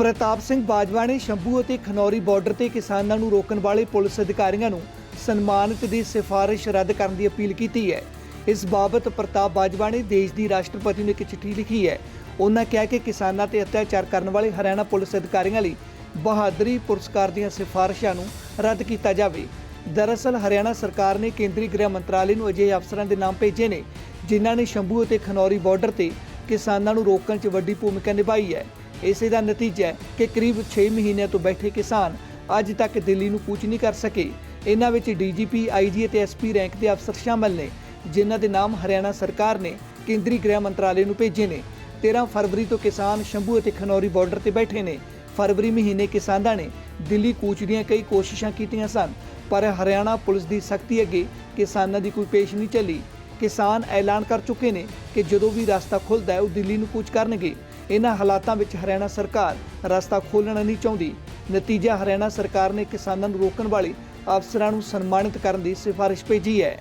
ਪ੍ਰਤਾਪ ਸਿੰਘ ਬਾਜਵਾ ਨੇ ਸ਼ੰਭੂ ਅਤੇ ਖਨੌਰੀ ਬਾਰਡਰ ਤੇ ਕਿਸਾਨਾਂ ਨੂੰ ਰੋਕਣ ਵਾਲੇ ਪੁਲਿਸ ਅਧਿਕਾਰੀਆਂ ਨੂੰ ਸਨਮਾਨਿਤ ਦੀ ਸਿਫਾਰਿਸ਼ ਰੱਦ ਕਰਨ ਦੀ ਅਪੀਲ ਕੀਤੀ ਹੈ। ਇਸ ਬਾਬਤ ਪ੍ਰਤਾਪ ਬਾਜਵਾ ਨੇ ਦੇਸ਼ ਦੀ ਰਾਸ਼ਟਰਪਤੀ ਨੂੰ ਇੱਕ ਚਿੱਠੀ ਲਿਖੀ ਹੈ। ਉਹਨਾਂ ਕਿਹਾ ਕਿ ਕਿਸਾਨਾਂ ਤੇ ਅਤਿਆਚਾਰ ਕਰਨ ਵਾਲੇ ਹਰਿਆਣਾ ਪੁਲਿਸ ਅਧਿਕਾਰੀਆਂ ਲਈ ਬਹਾਦਰੀ ਪੁਰਸਕਾਰ ਦੀਆਂ ਸਿਫਾਰਿਸ਼ਾਂ ਨੂੰ ਰੱਦ ਕੀਤਾ ਜਾਵੇ। ਦਰਅਸਲ, ਹਰਿਆਣਾ ਸਰਕਾਰ ਨੇ ਕੇਂਦਰੀ ਗ੍ਰਹਿ ਮੰਤਰਾਲੇ ਨੂੰ ਅਜਿਹੇ ਅਫਸਰਾਂ ਦੇ ਨਾਮ ਭੇਜੇ ਨੇ, ਜਿਨ੍ਹਾਂ ਨੇ ਸ਼ੰਭੂ ਅਤੇ ਖਨੌਰੀ ਬਾਰਡਰ ਤੇ ਕਿਸਾਨਾਂ ਨੂੰ ਰੋਕਣ 'ਚ ਵੱਡੀ ਭੂਮਿਕਾ ਨਿਭਾਈ ਹੈ। ਇਸੇ ਦਾ ਨਤੀਜਾ ਹੈ ਕਿ ਕਰੀਬ 6 ਮਹੀਨਿਆਂ ਤੋਂ ਬੈਠੇ ਕਿਸਾਨ ਅੱਜ ਤੱਕ ਦਿੱਲੀ ਨੂੰ ਕੂਚ ਨਹੀਂ ਕਰ ਸਕੇ। ਇਹਨਾਂ ਵਿੱਚ ਡੀਜੀਪੀ ਆਈਜੀ ਅਤੇ ਐਸਪੀ ਰੈਂਕ ਦੇ ਅਫਸਰ ਸ਼ਾਮਲ ਨੇ, ਜਿਨ੍ਹਾਂ ਦੇ ਨਾਮ ਹਰਿਆਣਾ ਸਰਕਾਰ ਨੇ ਕੇਂਦਰੀ ਗ੍ਰਹਿ ਮੰਤਰਾਲੇ ਨੂੰ ਭੇਜੇ ਨੇ। 13 ਫਰਵਰੀ ਤੋਂ ਕਿਸਾਨ ਸ਼ੰਭੂ ਅਤੇ ਖਨੌਰੀ ਬਾਰਡਰ ਤੇ ਬੈਠੇ ਨੇ। ਫਰਵਰੀ ਮਹੀਨੇ ਕਿਸਾਨਾਂ ਨੇ ਦਿੱਲੀ ਕੂਚ ਦੀਆਂ ਕਈ ਕੋਸ਼ਿਸ਼ਾਂ ਕੀਤੀਆਂ ਸਨ, ਪਰ ਹਰਿਆਣਾ ਪੁਲਿਸ ਦੀ ਸਖਤੀ ਅੱਗੇ ਕਿਸਾਨਾਂ ਦੀ ਕੋਈ ਪੇਸ਼ ਨਹੀਂ ਚੱਲੀ। ਕਿਸਾਨ ਐਲਾਨ ਕਰ ਚੁੱਕੇ ਨੇ ਕਿ ਜਦੋਂ ਵੀ ਰਸਤਾ ਖੁੱਲਦਾ ਹੈ, ਉਹ ਦਿੱਲੀ ਨੂੰ ਕੂਚ ਕਰਨਗੇ। ਇਹਨਾਂ ਹਾਲਾਤਾਂ ਵਿੱਚ ਹਰਿਆਣਾ ਸਰਕਾਰ ਰਸਤਾ ਖੋਲ੍ਹਣਾ ਨਹੀਂ ਚਾਹੁੰਦੀ। ਨਤੀਜਾ ਹਰਿਆਣਾ ਸਰਕਾਰ ਨੇ ਕਿਸਾਨਾਂ ਨੂੰ ਰੋਕਣ ਵਾਲੇ ਅਫਸਰਾਂ ਨੂੰ ਸਨਮਾਨਿਤ ਕਰਨ ਦੀ ਸਿਫਾਰਿਸ਼ ਭੇਜੀ ਹੈ।